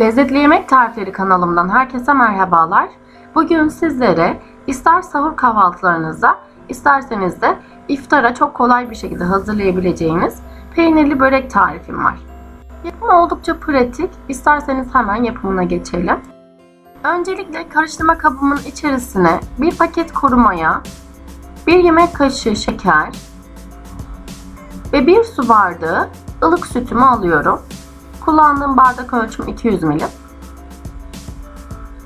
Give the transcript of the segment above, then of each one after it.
Lezzetli Yemek Tarifleri kanalımdan herkese merhabalar. Bugün sizlere ister sahur kahvaltılarınıza, isterseniz de iftara çok kolay bir şekilde hazırlayabileceğiniz peynirli börek tarifim var. Yapımı oldukça pratik. İsterseniz hemen yapımına geçelim. Öncelikle karıştırma kabımın içerisine bir paket kuru maya, bir yemek kaşığı şeker ve bir su bardağı ılık sütümü alıyorum. Kullandığım bardak ölçüm 200 ml.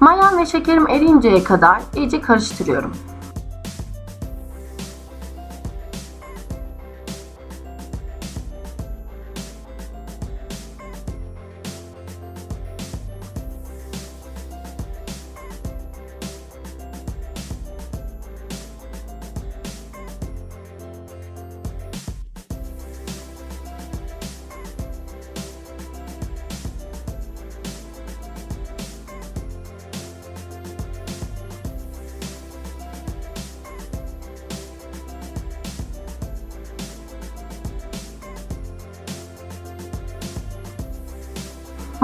Mayam ve şekerim eriyinceye kadar iyice karıştırıyorum.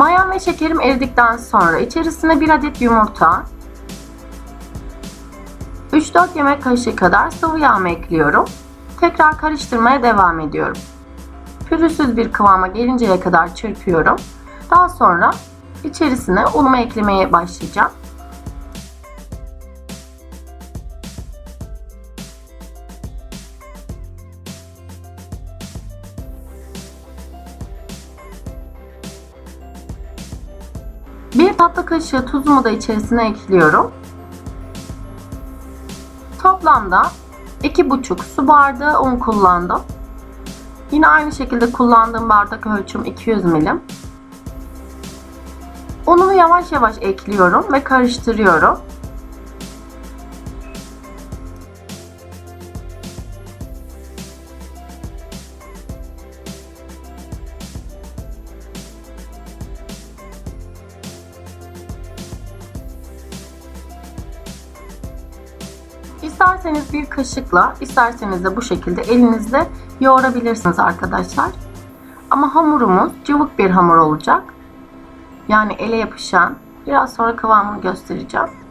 Mayam ve şekerim eridikten sonra içerisine 1 adet yumurta, 3-4 yemek kaşığı kadar sıvı yağ ekliyorum. Tekrar karıştırmaya devam ediyorum. Pürüzsüz bir kıvama gelinceye kadar çırpıyorum. Daha sonra içerisine unumu eklemeye başlayacağım. Bir tatlı kaşığı tuzumu da içerisine ekliyorum. Toplamda 2,5 su bardağı un kullandım. Yine aynı şekilde kullandığım bardak ölçüm 200 milim. Unumu yavaş yavaş ekliyorum ve karıştırıyorum. İsterseniz bir kaşıkla, isterseniz de bu şekilde elinizle yoğurabilirsiniz arkadaşlar. Ama hamurumuz cıvık bir hamur olacak. Yani ele yapışan. Biraz sonra kıvamını göstereceğim.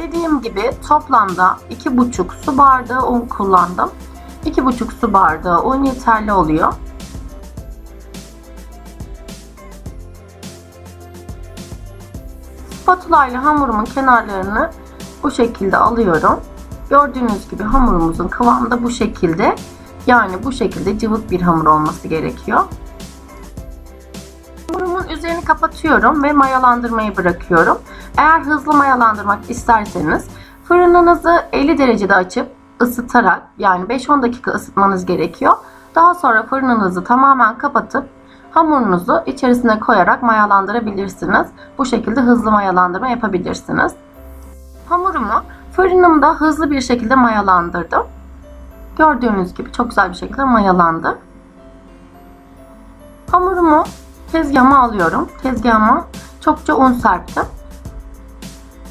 Dediğim gibi toplamda 2,5 su bardağı un kullandım. 2,5 su bardağı un yeterli oluyor. Spatula ile hamurumun kenarlarını bu şekilde alıyorum. Gördüğünüz gibi hamurumuzun kıvamı da bu şekilde. Yani bu şekilde cıvık bir hamur olması gerekiyor. Hamurumun üzerini kapatıyorum ve mayalandırmayı bırakıyorum. Eğer hızlı mayalandırmak isterseniz fırınınızı 50 derecede açıp ısıtarak yani 5-10 dakika ısıtmanız gerekiyor. Daha sonra fırınınızı tamamen kapatıp hamurunuzu içerisine koyarak mayalandırabilirsiniz. Bu şekilde hızlı mayalandırma yapabilirsiniz. Hamurumu fırınımda hızlı bir şekilde mayalandırdım. Gördüğünüz gibi çok güzel bir şekilde mayalandı. Hamurumu tezgahıma alıyorum. Tezgahıma çokça un serptim.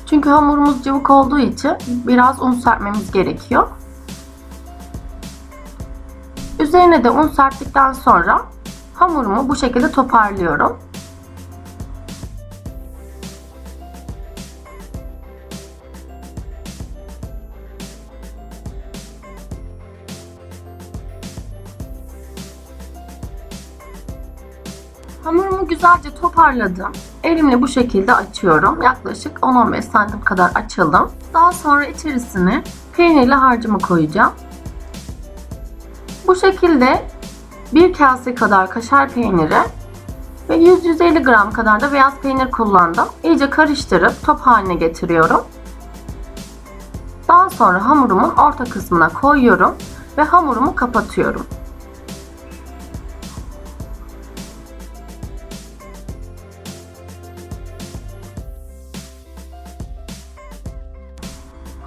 Çünkü hamurumuz cıvık olduğu için biraz un serpmemiz gerekiyor. Üzerine de un serptikten sonra hamurumu bu şekilde toparlıyorum. Hamurumu güzelce toparladım. Elimle bu şekilde açıyorum. Yaklaşık 10-15 santim kadar açalım. Daha sonra içerisine peynirli harcımı koyacağım. Bu şekilde bir kase kadar kaşar peyniri ve 100-150 gram kadar da beyaz peynir kullandım. İyice karıştırıp top haline getiriyorum. Daha sonra hamurumun orta kısmına koyuyorum ve hamurumu kapatıyorum.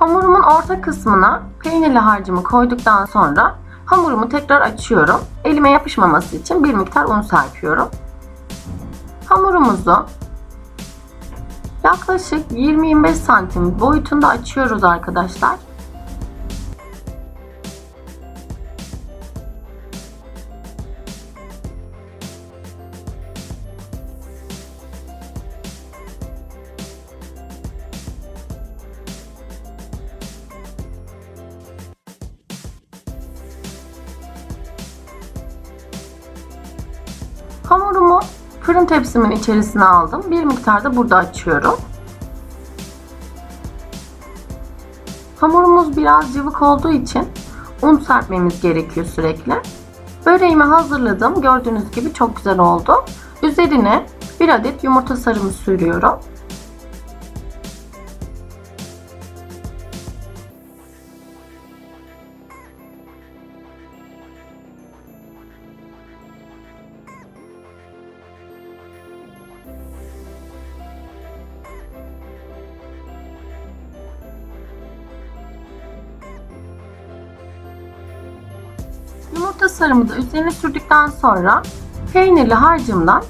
Hamurumun orta kısmına peynirli harcımı koyduktan sonra hamurumu tekrar açıyorum. Elime yapışmaması için bir miktar un serpiyorum. Hamurumuzu yaklaşık 20-25 santim boyutunda açıyoruz arkadaşlar. Hamurumu fırın tepsimin içerisine aldım. Bir miktar da burada açıyorum. Hamurumuz biraz cıvık olduğu için un serpmemiz gerekiyor sürekli. Böreğimi hazırladım. Gördüğünüz gibi çok güzel oldu. Üzerine bir adet yumurta sarımı sürüyorum. Yumurta sarımı da üzerine sürdükten sonra peynirli harcımdan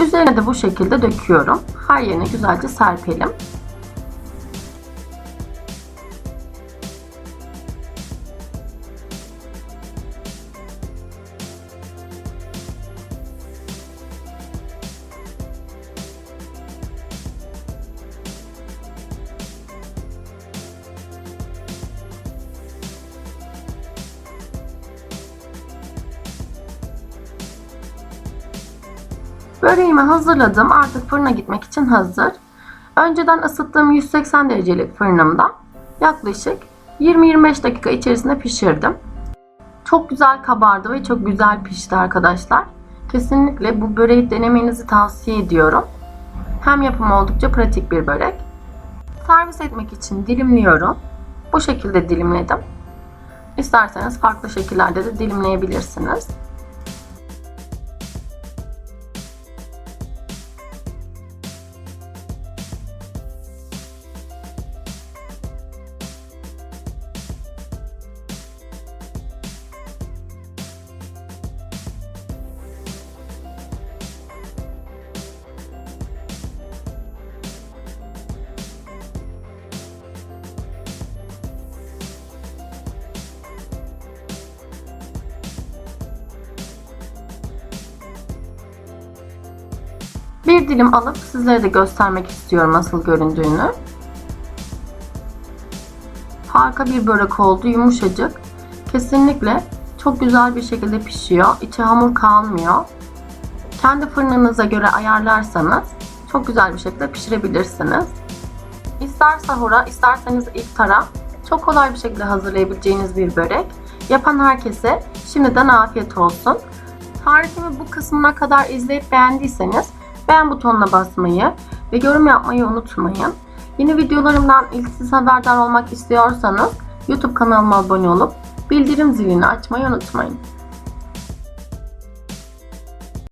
üzerine de bu şekilde döküyorum. Her yerine güzelce serpelim. Böreğimi hazırladım. Artık fırına gitmek için hazır. Önceden ısıttığım 180 derecelik fırınımda yaklaşık 20-25 dakika içerisinde pişirdim. Çok güzel kabardı ve çok güzel pişti arkadaşlar. Kesinlikle bu böreği denemenizi tavsiye ediyorum. Hem yapımı oldukça pratik bir börek. Servis etmek için dilimliyorum. Bu şekilde dilimledim. İsterseniz farklı şekillerde de dilimleyebilirsiniz. Bir dilim alıp sizlere de göstermek istiyorum nasıl göründüğünü. Harika bir börek oldu, yumuşacık. Kesinlikle çok güzel bir şekilde pişiyor. İçi hamur kalmıyor. Kendi fırınınıza göre ayarlarsanız çok güzel bir şekilde pişirebilirsiniz. İster sahura, isterseniz iftara çok kolay bir şekilde hazırlayabileceğiniz bir börek. Yapan herkese şimdiden afiyet olsun. Tarifimi bu kısmına kadar izleyip beğendiyseniz beğen butonuna basmayı ve yorum yapmayı unutmayın. Yeni videolarımdan ilk siz haberdar olmak istiyorsanız YouTube kanalıma abone olup bildirim zilini açmayı unutmayın.